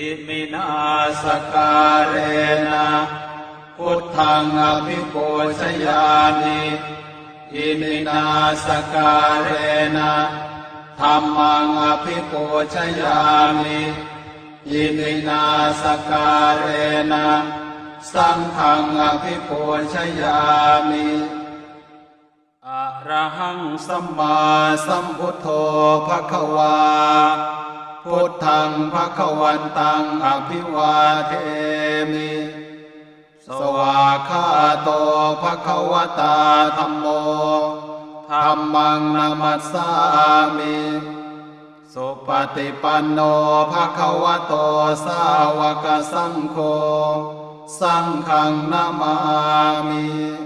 อิมินาสการเรนะพุทธังอภิปูชยามิอิมินาสการเรนะธรรมังอภิปูชยามิอิมินาสการเรนะสังฆังอภิปูชยามิอะระหังสัมมาสัมพุทโธภะคะวา พุทธังภะคะวันตังอภิวาเทมิ สวาคาโตภะคะวตาธัมโมธัมมังนามัสสามิสุปฏิปันโนภะคะวะโตสาวกสังโฆ สังฆังนามามิ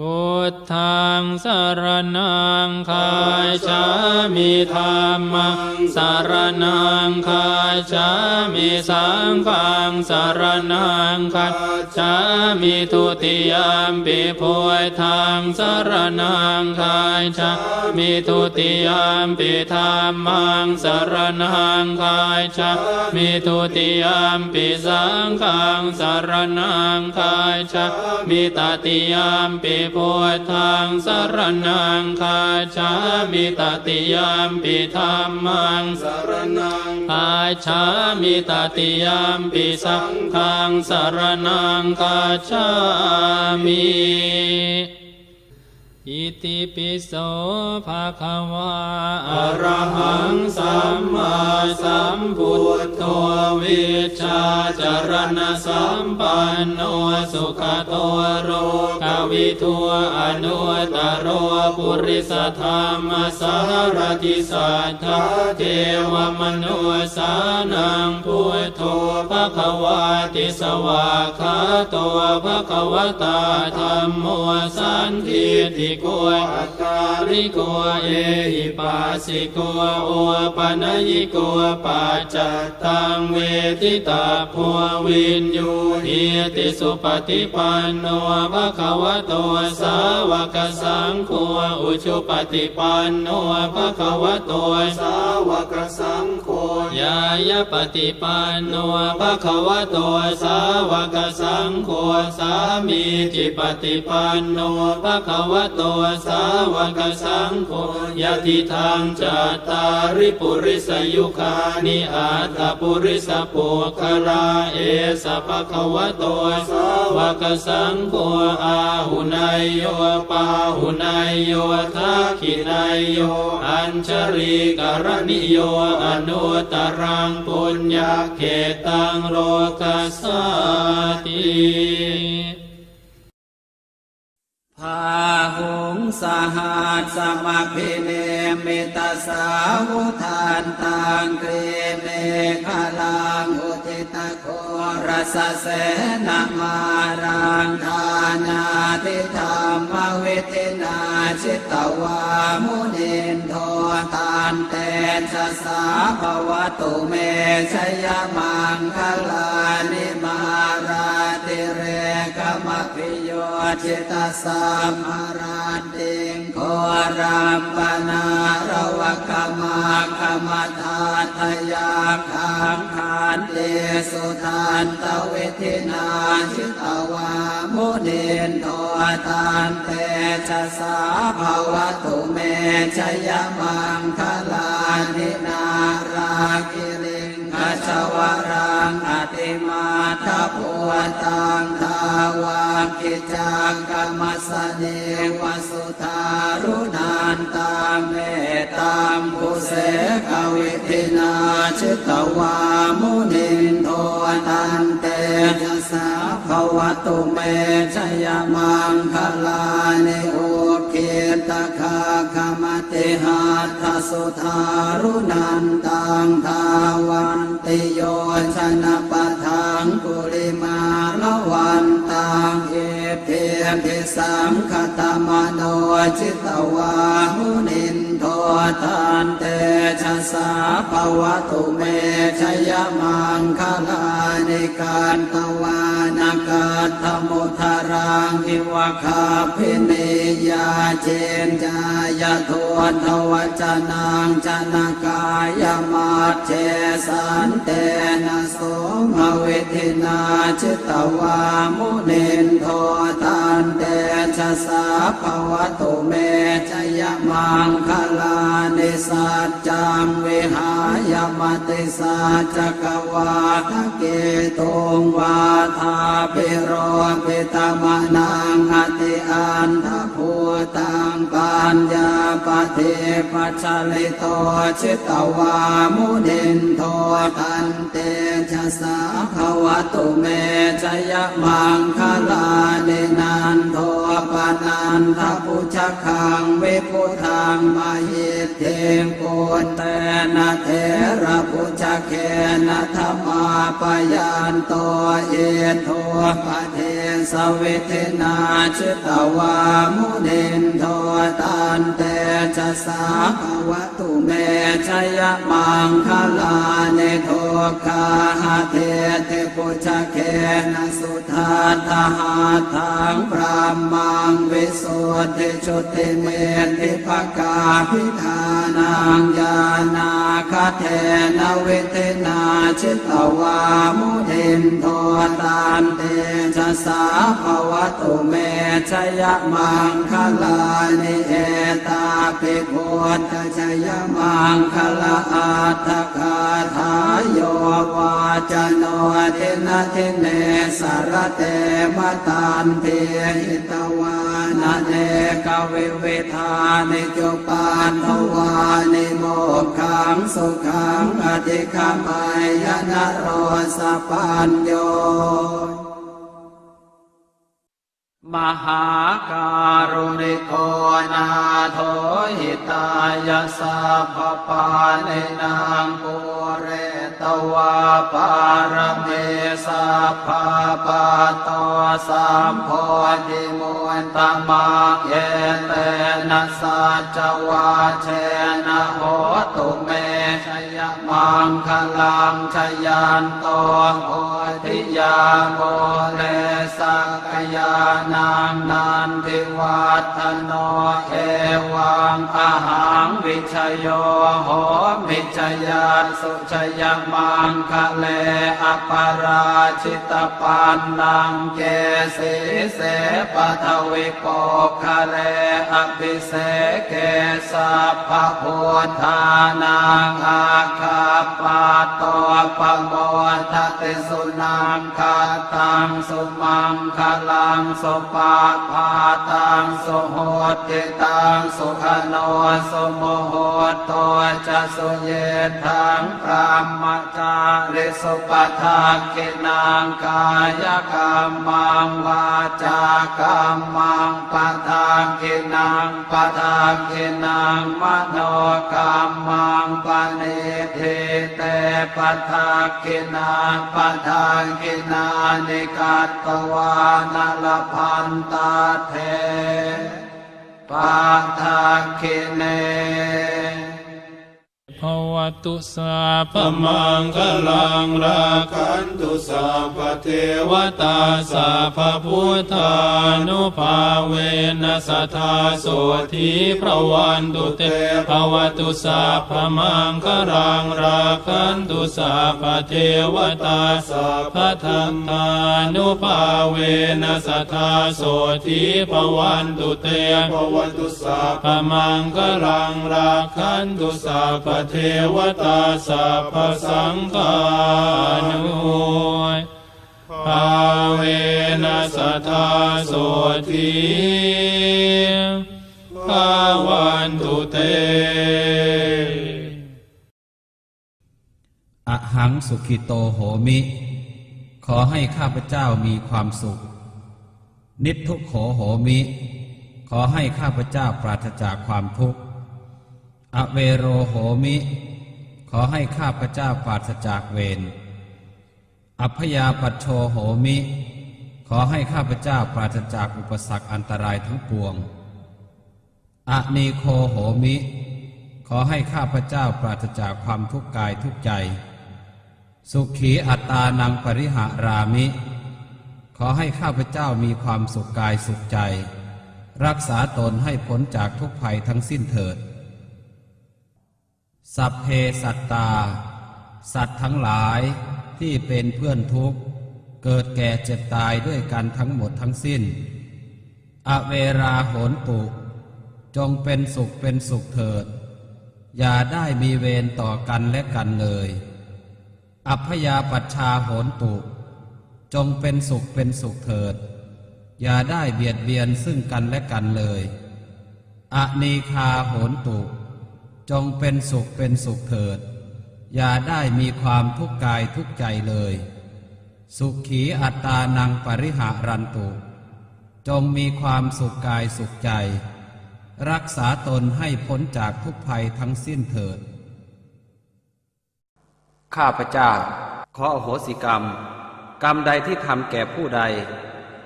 พุทธังสารนังคายชามิธรรมังสารนังคายชามิสังฆังสารนังคายชามิทุติยามปิพุทธังสารนังคายชามิทุติยามปิธรรมังสารนังคายชามิทุติยามปิสังฆังสารนังคายชามิตติยามปิพุทธังสารนังคาชามิตติยามปิธรรมังสารนังคาชามิตติยามปิสังฆังสารนังคาชามิอิติปิโสภะคะวะอรหังสัมมาสัมพุทโธวิชชาจารณสัมปันโนสุขโตโร กวิทัวอนุตรโรปุริสธรรมสารติสัทธาเทวมนุสานังพุทโธภคะวะติสวาคาโตภคะวตาธัมโมสันทิติโกอัตตาริโกเอหิปัสสิโกโอปนยิโกปัจจตังเวทิตาภัววินยูหิติสุปฏิปันโนภคะวโตสาวกสังโฆอุชุปฏิปันโนภะคะวะโตสาวกสัง ยายปฏิปันโนภะคะวะโตสาวกสังโฆสามีจิปฏิปันโนภะคะวะโตสาวกสังโฆยะทิทางจัตตาริปุริสยุคานิอาตาปุริสปุคลาเอสะภะคะวะโตสาวกสังโฆอาหุนายโยปาหุนายโยทักขินายโยอัญชริกรณิโยอนุตตรังปุญญาเขตังโลกัสสติพาหุงสหัสสมัพิเนเมตาสาวุทานตังเกรเมฆลัง อุทิตโกรสเสนามารังทานาติธรรมวิทินาชิตวามุนินโทตานเตชะสาภวตุเมชยมังคลานิมารา พิโยชิตาสามอาราติงโครัมปนาระวกมาคมทาทยาคังคานเตสุทานตเวทินาชิตวามุนินโททานเตชะสาภาวตุเมชยมังคลา อติมาทพวตังทาวากิจังกรรมสเนวสุทารุนานตังเมตามภูเสกวิทินาชิตวามุนินโทตันเตจะสาภวตุเมชยมังคลานิโอ เกตคาคมติหาทสุทารุนันตังทาวันติโยชนะปะทังกุลิมาละวันตังเอเทพิสังคตมโนจิตวามุนินโททันเตชะสาภวตุเมชยมังคลานิการตวานากาธมุทารังอิวคาพิเนย เจนจายทวนทวจนังจนากายมาเจสันเตนะโสมเวทินาจิตวามุนินโทตันเตชะสาภวตุเมชยมังคลานิสัจจังวิหายมติสัจกวาทะเกตุงวาทาเปโรปิตมนังอติอันทภู ตังปัญญา ปเทปัจจลิโตชิตวามุนินโทตันเตชะสาภวตุเมชยมังคลานินันโทปนันทพุชคังเวพุทังมาหิตเทงปุตเตนะเทระพุชเคนะธรรมาปยันโตเอโทปเทสวิเทนาชิตวามุนินโทตันเตชะสาภวตุเมชยมังคลาเนโทคาหเทเทปุชเคนะสุทาทหาทังพระมังวิสุทธิชุติเมติภกาพิธานังญาณาคเทนเวเทนาชิตวามุทินโทตันเตชะสาภวตุเมชยมังคลานิเอตาปิโพธชยมังคลาอัตถคาทายโยวาจโนเทนะเทเนสารเตมตันเทหิตวานาเนกเวเวทานิจุปานทวานิโมกขังสุขังอธิคามายนโรสปัญโย มหาการุณิโกนาโทหิตายาสัพพปาเนนางปุเรตวาปารเมสัพพปะตวสัมโพธิมุนตมะเยเตนะสัจวาเชนะโหตุเมชยมังคลังชยันโตโพ ธิยาโมเลสักยานังนันทิวัฒโนเอวังอาหังวิชโยโหมิชยาสุชยมังคะเลอปาราชิตปันนังเกสีเสปะทวิโปคะเลอภิเสเกสัพพะพุทธานังอาคาปาโตปะโมทติสุนัังคาตังสุมังคลังสุปาพาตังสุโหติตังสุขโนสุโมโหโตจะสุเยทังพระมจาริสุปทากินังกายกรรมังวาจากรรมังปทากินังปทากินังมโนกรรมังปณิทิเตปทากินังปทากินานิกัตตวานลพันตาเทปาทาคิเนภ วตุสาพมังคลังราคันตุสาพเทวตาสาพพุทธานุภาเวนัสทธาโสธีพระวันตุเตภวตุสาพมังคลังราคันตุสาพเทวตาสาพทัตตานุภาเวนัสทธาโสธีพระวันตุเตภวตุสาพมังคลังราคันตุสาพเททวตาสัพพสังฆานุภาเวนัสทธาโสทีภาวันตุเต อหังสุขิโตโหมิ ขอให้ข้าพเจ้ามีความสุข นิททุกโขโหมิ ขอให้ข้าพเจ้าปราศจากความทุกข์ อเวโรโหมิ ขอให้ข้าพเจ้าปราศจากเวร อัพยาปัชโชโหมิ ขอให้ข้าพเจ้าปราศจากอุปสรรคอันตรายทั้งปวงอะนีโคโหมิ ขอให้ข้าพเจ้าปราศจากความทุกข์กายทุกใจ สุขีอัตานังปริหารามิ ขอให้ข้าพเจ้ามีความสุขกายสุขใจ รักษาตนให้พ้นจากทุกภัยทั้งสิ้นเถิด สัพเพสัตตา สัตว์ทั้งหลายที่เป็นเพื่อนทุกข์ เกิดแก่เจ็บตายด้วยกันทั้งหมดทั้งสิ้น อเวราโหนตุ จงเป็นสุขเป็นสุขเถิด อย่าได้มีเวรต่อกันและกันเลย อัพยาปัชชาโหนตุ จงเป็นสุขเป็นสุขเถิด อย่าได้เบียดเบียนซึ่งกันและกันเลย อเนคาโหนตุ จงเป็นสุขเป็นสุขเถิด อย่าได้มีความทุกข์กายทุกข์ใจเลย สุขีอัตตานังปริหารันตุ จงมีความสุขกายสุขใจ รักษาตนให้พ้นจากทุกภัยทั้งสิ้นเถิด ข้าพเจ้า ขออโหสิกรรม กรรมใดที่ทำแก่ผู้ใด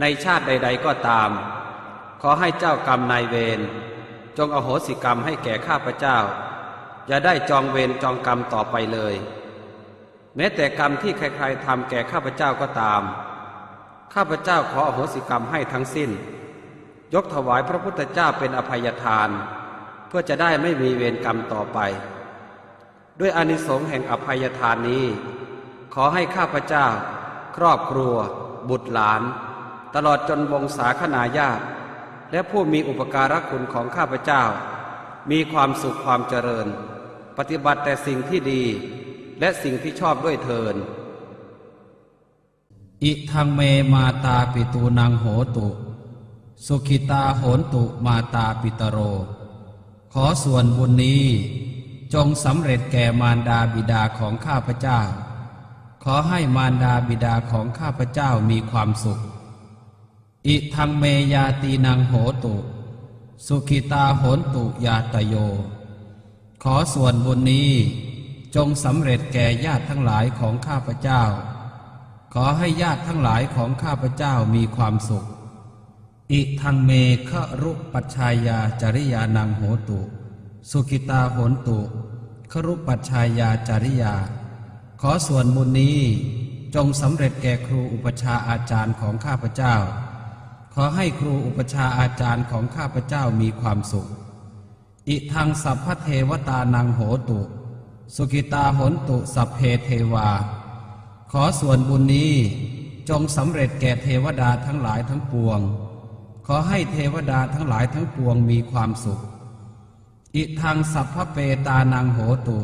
ในชาติใด ๆก็ตาม ขอให้เจ้ากรรมนายเวร จงอโหสิกรรมให้แก่ข้าพเจ้า อย่าได้จองเวรจองกรรมต่อไปเลย แม้แต่กรรมที่ใครๆทำแก่ข้าพเจ้าก็ตาม ข้าพเจ้าขออโหสิกรรมให้ทั้งสิ้น ยกถวายพระพุทธเจ้าเป็นอภัยทาน เพื่อจะได้ไม่มีเวรกรรมต่อไป ด้วยอานิสงส์แห่งอภัยทานนี้ ขอให้ข้าพเจ้า ครอบครัว บุตรหลาน ตลอดจนวงศาคณาญาติ และผู้มีอุปการะคุณของข้าพเจ้า มีความสุขความเจริญ ปฏิบัติแต่สิ่งที่ดี และสิ่งที่ชอบด้วยเทินอิทังเมมาตาปิตูนังโหตุ สุขิตาโหนตุมาตาปิตโร ขอส่วนบุญนี้จงสำเร็จแก่มารดาบิดาของข้าพเจ้า ขอให้มารดาบิดาของข้าพเจ้ามีความสุข อิทังเมยาตีนังโหตุ สุขิตาโหนตุยาตโย ขอส่วนบุญนี้จงสำเร็จแก่ญาติทั้งหลายของข้าพเจ้า ขอให้ญาติทั้งหลายของข้าพเจ้ามีความสุข อิทังเมฆรุปัชชายาจริยานังโหตุ สุขิตาโหนตุครุปัชชายาจริยา ขอส่วนบุญนี้จงสำเร็จแก่ครูอุปชาอาจารย์ของข้าพเจ้า ขอให้ครูอุปชาอาจารย์ของข้าพเจ้ามีความสุข อิทังสัพพเทวตานังโหตุ สุกิตาโหนตุสัพเพเทวา ขอส่วนบุญนี้จงสำเร็จแก่เทวดาทั้งหลายทั้งปวง ขอให้เทวดาทั้งหลายทั้งปวงมีความสุข อิทังสัพพเปตานังโหตุ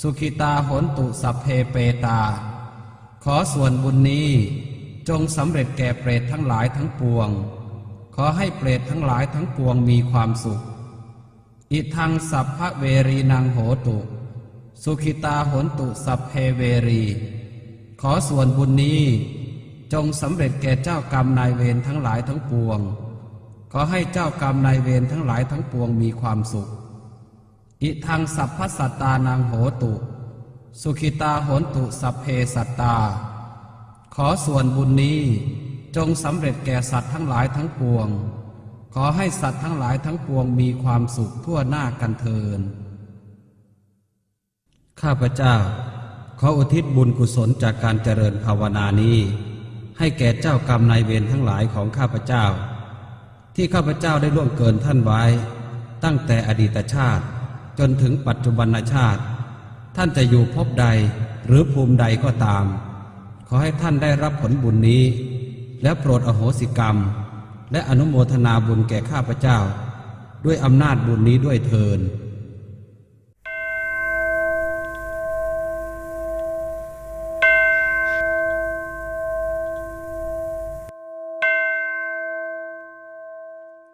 สุขิตาโหนตุสัพเพเปตา ขอส่วนบุญนี้ จงสำเร็จแก่เปรตทั้งหลายทั้งปวง ขอให้เปรตทั้งหลายทั้งปวงมีความสุข อิทังสัพพเวรีนังโหตุ สุขิตาโหนตุสัพเพเวรี ขอส่วนบุญนี้ จงสำเร็จแก่เจ้ากรรมนายเวรทั้งหลายทั้งปวง ขอให้เจ้ากรรมนายเวรทั้งหลายทั้งปวงมีความสุข อิทังสัพพสัตตานังโหตุ สุขิตาโหนตุสัพเพสัตตา ขอส่วนบุญนี้จงสำเร็จแก่สัตว์ทั้งหลายทั้งปวง ขอให้สัตว์ทั้งหลายทั้งปวงมีความสุขทั่วหน้ากันเทิน ข้าพเจ้า ขออุทิศบุญกุศลจากการเจริญภาวนานี้ ให้แก่เจ้ากรรมนายเวรทั้งหลายของข้าพเจ้า ที่ข้าพเจ้าได้ล่วงเกินท่านไว้ ตั้งแต่อดีตชาติ จนถึงปัจจุบันชาติ ท่านจะอยู่ภพใดหรือภูมิใดก็ตาม ขอให้ท่านได้รับผลบุญนี้ และโปรดอโหสิกรรม และอนุโมทนาบุญแก่ข้าพเจ้า ด้วยอำนาจบุญนี้ด้วยเทิน